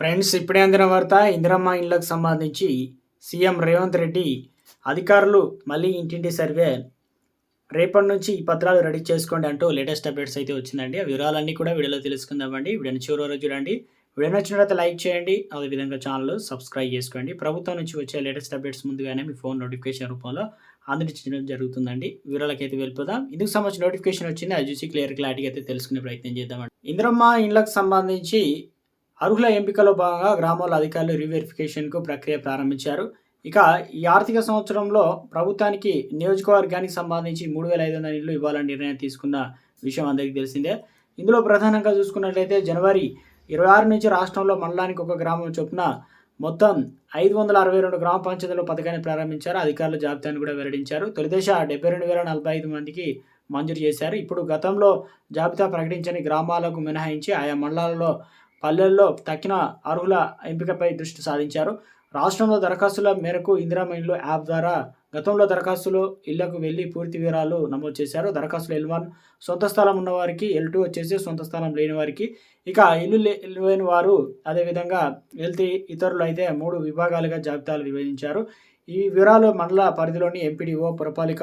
Friends ఇప్పుడే అందిన వార్త ఇందిరమ్మ ఇండ్లకు సంబంధించి సీఎం రేవంత్ రెడ్డి అధికారులు మళ్ళీ ఇంటింటి సర్వే. రేపటి నుంచి ఈ పత్రాలు రెడీ చేసుకోండి అంటూ లేటెస్ట్ అప్డేట్స్ అయితే వచ్చిందండి. ఆ వివరాలన్నీ కూడా వీడియోలో తెలుసుకుందామండి. వీడియోని చివరి వరకు చూడండి. వీడియో నచ్చినట్లయితే లైక్ చేయండి. అదేవిధంగా ఛానల్ సబ్స్క్రైబ్ చేసుకోండి. ప్రభుత్వం నుంచి వచ్చే లేటెస్ట్ అప్డేట్స్ ముందుగానే మీ ఫోన్ నోటిఫికేషన్ రూపంలో అందించడం జరుగుతుందండి. వివరాలకు అయితే వెళ్ళిపోదాం. ఇందుకు సంబంధించిన నోటిఫికేషన్ వచ్చింది. అది చూసి క్లియర్ క్లారిటీగా అయితే తెలుసుకునే ప్రయత్నం చేద్దామండి. ఇందిరమ్మ ఇండ్లకు సంబంధించి అర్హుల ఎంపికలో భాగంగా గ్రామాల అధికారులు రీవెరిఫికేషన్కు ప్రక్రియ ప్రారంభించారు. ఇక ఈ ఆర్థిక సంవత్సరంలో ప్రభుత్వానికి నియోజకవర్గానికి సంబంధించి మూడు వేల ఐదు వందల ఇళ్ళు ఇవ్వాలని నిర్ణయం తీసుకున్న విషయం అందరికీ తెలిసిందే. ఇందులో ప్రధానంగా చూసుకున్నట్లయితే జనవరి ఇరవై ఆరు నుంచి రాష్ట్రంలో మండలానికి ఒక గ్రామం చొప్పున మొత్తం ఐదు వందల అరవై రెండు గ్రామ పంచాయతీల పథకాన్ని ప్రారంభించారు. అధికారుల జాబితాను కూడా వెల్లడించారు. తొలిదశ డెబ్బై రెండు వేల నలభై ఐదు మందికి మంజూరు చేశారు. ఇప్పుడు గతంలో జాబితా ప్రకటించని గ్రామాలకు మినహాయించి ఆయా మండలాలలో పల్లెల్లో తక్కిన అర్హుల ఎంపికపై దృష్టి సాధించారు రాష్ట్రంలో దరఖాస్తుల మేరకు ఇందిరా ఇల్లు యాప్ ద్వారా గతంలో దరఖాస్తులు ఇళ్ళకు వెళ్ళి పూర్తి వివరాలు నమోదు చేశారు. దరఖాస్తులు ఎల్ వన్ సొంత స్థలం ఉన్నవారికి ఎల్ టూ వచ్చేసి సొంత స్థలం లేని వారికి. ఇక ఇల్లు లేని వారు అదేవిధంగా ఎల్తీ ఇతరులు అయితే మూడు విభాగాలుగా జాబితాలు విభజించారు. ఈ వివరాలు మండల పరిధిలోని ఎంపీడీఓ పురపాలిక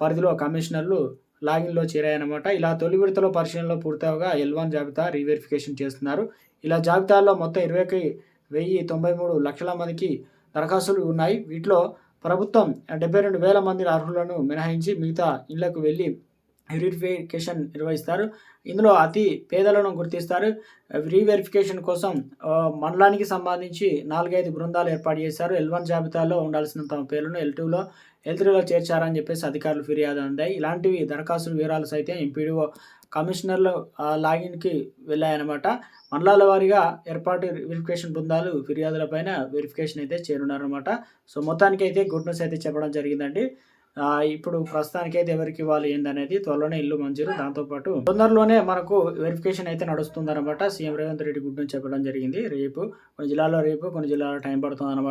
పరిధిలో కమిషనర్లు లాగిన్లో చేరాయన్నమాట. ఇలా తొలి విడతలో పరిశీలనలో పూర్తవగా ఎల్ వన్ జాబితా రీవెరిఫికేషన్ చేస్తున్నారు. ఇలా జాబితాలో మొత్తం ఇరవైకి వెయ్యి తొంభై మూడు లక్షల మందికి దరఖాస్తులు ఉన్నాయి. వీటిలో ప్రభుత్వం డెబ్బై రెండు వేల మంది అర్హులను మినహాయించి మిగతా ఇళ్ళకు వెళ్ళి వెరిఫికేషన్ నిర్వహిస్తారు. ఇందులో అతి పేదలను గుర్తిస్తారు. రీవెరిఫికేషన్ కోసం మండలానికి సంబంధించి నాలుగైదు బృందాలు ఏర్పాటు చేశారు. ఎల్ వన్ జాబితాలో ఉండాల్సిన తమ పేర్లను ఎల్ టూలో ఎల్ త్రీలో చేర్చారని చెప్పేసి అధికారులు ఫిర్యాదు అందాయి. ఇలాంటివి దరఖాస్తుల వివరాలు సైతం ఎంపీడీఓ కమిషనర్లు లాగిన్కి వెళ్ళాయన్నమాట. మండలాల వారీగా ఏర్పాటు వెరిఫికేషన్ బృందాలు ఫిర్యాదులపైన వెరిఫికేషన్ అయితే చేరున్నారనమాట సో మొత్తానికి అయితే గుడ్ న్యూస్ అయితే చెప్పడం జరిగిందండి. ఇప్పుడు ప్రస్తుతానికి అయితే ఎవరికి ఇవ్వాలి ఏందనేది త్వరలోనే ఇల్లు మంజూరు. దాంతోపాటు తొందరలోనే మనకు వెరిఫికేషన్ అయితే నడుస్తుంది అనమాట సీఎం రేవంత్ రెడ్డి గుడ్ నుంచి చెప్పడం జరిగింది. రేపు కొన్ని జిల్లాల్లో రేపు కొన్ని జిల్లాలో టైం పడుతుంది అనమాట